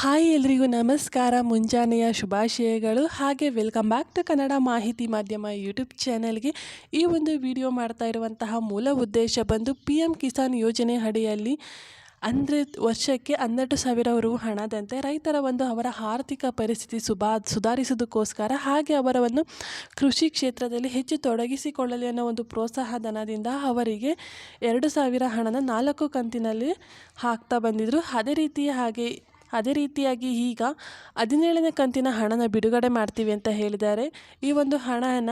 Hi ಎಲ್ರಿಗೂ ನಮಸ್ಕಾರ, ಮುಂಜಾನೆಯ ಶುಭಾಶಯಗಳು. ಹಾಗೆ ವೆಲ್ಕಮ್ ಬ್ಯಾಕ್ ಟು ಕನ್ನಡ ಮಾಹಿತಿ ಮಾಧ್ಯಮ ಯೂಟ್ಯೂಬ್ ಚಾನೆಲ್ಗೆ. ಈ ಒಂದು ವಿಡಿಯೋ ಮಾಡ್ತಾ ಇರುವಂತಹ ಮೂಲ ಉದ್ದೇಶ ಬಂದು ಪಿ ಎಂ ಕಿಸಾನ್ ಯೋಜನೆ ಅಡಿಯಲ್ಲಿ ಅಂದರೆ ವರ್ಷಕ್ಕೆ ಹನ್ನೆರಡು ಸಾವಿರ ರು ಹಣದಂತೆ ರೈತರ ಒಂದು ಅವರ ಆರ್ಥಿಕ ಪರಿಸ್ಥಿತಿ ಸುಭಾ ಸುಧಾರಿಸೋದಕ್ಕೋಸ್ಕರ ಹಾಗೆ ಅವರವನ್ನು ಕೃಷಿ ಕ್ಷೇತ್ರದಲ್ಲಿ ಹೆಚ್ಚು ತೊಡಗಿಸಿಕೊಳ್ಳಲಿ ಅನ್ನೋ ಒಂದು ಪ್ರೋತ್ಸಾಹ ಧನದಿಂದ ಅವರಿಗೆ ಎರಡು ಸಾವಿರ ಹಣನ ನಾಲ್ಕು ಕಂತಿನಲ್ಲಿ ಹಾಕ್ತಾ ಬಂದಿದ್ದರು ಅದೇ ರೀತಿ ಹಾಗೆ ಅದೇ ರೀತಿಯಾಗಿ ಈಗ ಹದಿನೇಳನೇ ಕಂತಿನ ಹಣನ ಬಿಡುಗಡೆ ಮಾಡ್ತೀವಿ ಅಂತ ಹೇಳಿದ್ದಾರೆ. ಈ ಒಂದು ಹಣನ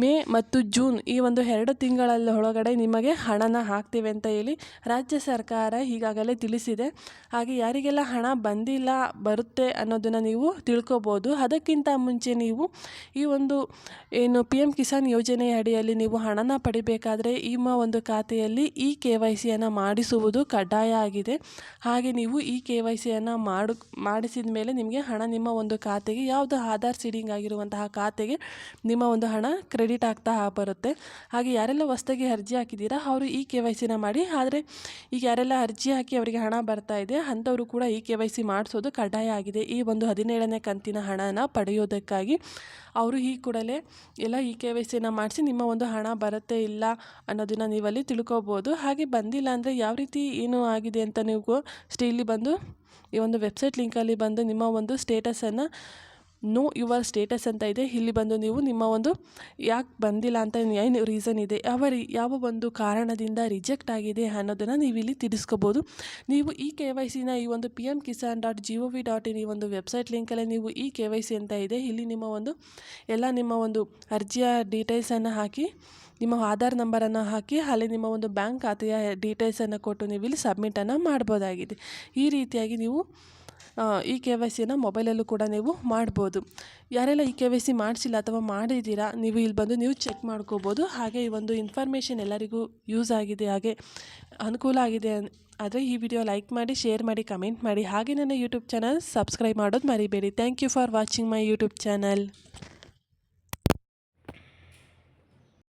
ಮೇ ಮತ್ತು ಜೂನ್ ಈ ಒಂದು ಎರಡು ತಿಂಗಳಲ್ಲಿ ಒಳಗಡೆ ನಿಮಗೆ ಹಣನ ಹಾಕ್ತೀವಿ ಅಂತ ಹೇಳಿ ರಾಜ್ಯ ಸರ್ಕಾರ ಈಗಾಗಲೇ ತಿಳಿಸಿದೆ. ಹಾಗೆ ಯಾರಿಗೆಲ್ಲ ಹಣ ಬಂದಿಲ್ಲ, ಬರುತ್ತೆ ಅನ್ನೋದನ್ನು ನೀವು ತಿಳ್ಕೊಬೋದು. ಅದಕ್ಕಿಂತ ಮುಂಚೆ ನೀವು ಈ ಒಂದು ಏನು ಪಿ ಎಂ ಕಿಸಾನ್ ಯೋಜನೆಯ ಅಡಿಯಲ್ಲಿ ನೀವು ಹಣನ ಪಡಿಬೇಕಾದರೆ ನಿಮ್ಮ ಒಂದು ಖಾತೆಯಲ್ಲಿ ಈ ಕೆ ವೈ ಸಿಯನ್ನು ಮಾಡಿಸುವುದು ಕಡ್ಡಾಯ ಆಗಿದೆ. ಹಾಗೆ ನೀವು ಈ ಕೆ ವೈ ಸಿಯನ್ನು ಮಾಡು ಮಾಡಿಸಿದ ಮೇಲೆ ನಿಮಗೆ ಹಣ ನಿಮ್ಮ ಒಂದು ಖಾತೆಗೆ, ಯಾವುದು ಆಧಾರ್ ಸೀಡಿಂಗ್ ಆಗಿರುವಂತಹ ಖಾತೆಗೆ ನಿಮ್ಮ ಒಂದು ಹಣ ಕ್ರೆಡಿಟ್ ಆಗ್ತಾ ಬರುತ್ತೆ. ಹಾಗೆ ಯಾರೆಲ್ಲ ಹೊಸ್ದಾಗಿ ಅರ್ಜಿ ಹಾಕಿದ್ದೀರಾ, ಅವರು ಈ ಕೆ ವೈ ಸಿನ ಮಾಡಿ. ಆದರೆ ಈಗ ಯಾರೆಲ್ಲ ಅರ್ಜಿ ಹಾಕಿ ಅವರಿಗೆ ಹಣ ಬರ್ತಾ ಇದೆ, ಅಂಥವರು ಕೂಡ ಈ ಕೆ ವೈ ಸಿ ಮಾಡಿಸೋದು ಕಡ್ಡಾಯ ಆಗಿದೆ. ಈ ಒಂದು ಹದಿನೇಳನೇ ಕಂತಿನ ಹಣನ ಪಡೆಯೋದಕ್ಕಾಗಿ ಅವರು ಈ ಕೂಡಲೇ ಎಲ್ಲ ಈ ಕೆ ವೈ ಸಿನ ಮಾಡಿಸಿ ನಿಮ್ಮ ಒಂದು ಹಣ ಬರುತ್ತೆ ಇಲ್ಲ ಅನ್ನೋದನ್ನು ನೀವಲ್ಲಿ ತಿಳ್ಕೊಬೋದು. ಹಾಗೆ ಬಂದಿಲ್ಲ ಅಂದರೆ ಯಾವ ರೀತಿ ಏನು ಆಗಿದೆ ಅಂತ ನೀವು ಸ್ಟೀಲಿ ಬಂದು ಈ ಒಂದು ವೆಬ್ಸೈಟ್ ಲಿಂಕಲ್ಲಿ ಬಂದು ನಿಮ್ಮ ಒಂದು ಸ್ಟೇಟಸನ್ನು ನೋ ಯುವರ್ ಸ್ಟೇಟಸ್ ಅಂತ ಇದೆ. ಇಲ್ಲಿ ಬಂದು ನೀವು ನಿಮ್ಮ ಒಂದು ಯಾಕೆ ಬಂದಿಲ್ಲ ಅಂತ ಏನು ರೀಸನ್ ಇದೆ? ಯಾವ ರೀ ಯಾವ ಒಂದು ಕಾರಣದಿಂದ ರಿಜೆಕ್ಟ್ ಆಗಿದೆ ಅನ್ನೋದನ್ನು ನೀವು ಇಲ್ಲಿ ತಿಳಿಸ್ಕೋಬೋದು. ನೀವು ಈ ಕೆ ವೈ ಸಿನ ಈ ಒಂದು P M Kisan dot G O V dot in ಈ ಒಂದು ವೆಬ್ಸೈಟ್ ಲಿಂಕಲ್ಲೇ ನೀವು ಈ ಕೆ ವೈ ಸಿ ಅಂತ ಇದೆ. ಇಲ್ಲಿ ನಿಮ್ಮ ಒಂದು ಎಲ್ಲ ನಿಮ್ಮ ಒಂದು ಅರ್ಜಿಯ ಡೀಟೇಲ್ಸನ್ನು ಹಾಕಿ, ನಿಮ್ಮ ಆಧಾರ್ ನಂಬರನ್ನು ಹಾಕಿ, ಅಲ್ಲಿ ನಿಮ್ಮ ಒಂದು ಬ್ಯಾಂಕ್ ಖಾತೆಯ ಡೀಟೇಲ್ಸನ್ನು ಕೊಟ್ಟು ನೀವು ಇಲ್ಲಿ ಸಬ್ಮಿಟನ್ನು ಮಾಡ್ಬೋದಾಗಿದೆ. ಈ ರೀತಿಯಾಗಿ ನೀವು ಈ ಕೆ ವೈ ಸಿಯನ್ನು ಮೊಬೈಲಲ್ಲೂ ಕೂಡ ನೀವು ಮಾಡ್ಬೋದು. ಯಾರೆಲ್ಲ ಇ ಕೆ ವೈ ಸಿ ಮಾಡಿಸಿಲ್ಲ ಅಥವಾ ಮಾಡಿದ್ದೀರಾ, ನೀವು ಇಲ್ಲಿ ಬಂದು ನೀವು ಚೆಕ್ ಮಾಡ್ಕೋಬೋದು. ಹಾಗೆ ಈ ಒಂದು ಇನ್ಫಾರ್ಮೇಷನ್ ಎಲ್ಲರಿಗೂ ಯೂಸ್ ಆಗಿದೆ, ಹಾಗೆ ಅನುಕೂಲ ಆಗಿದೆ ಆದರೆ ಈ ವಿಡಿಯೋ ಲೈಕ್ ಮಾಡಿ, ಶೇರ್ ಮಾಡಿ, ಕಮೆಂಟ್ ಮಾಡಿ. ಹಾಗೆ ನನ್ನ ಯೂಟ್ಯೂಬ್ ಚಾನಲ್ ಸಬ್ಸ್ಕ್ರೈಬ್ ಮಾಡೋದು ಮರಿಬೇಡಿ. Thank you for watching my YouTube channel.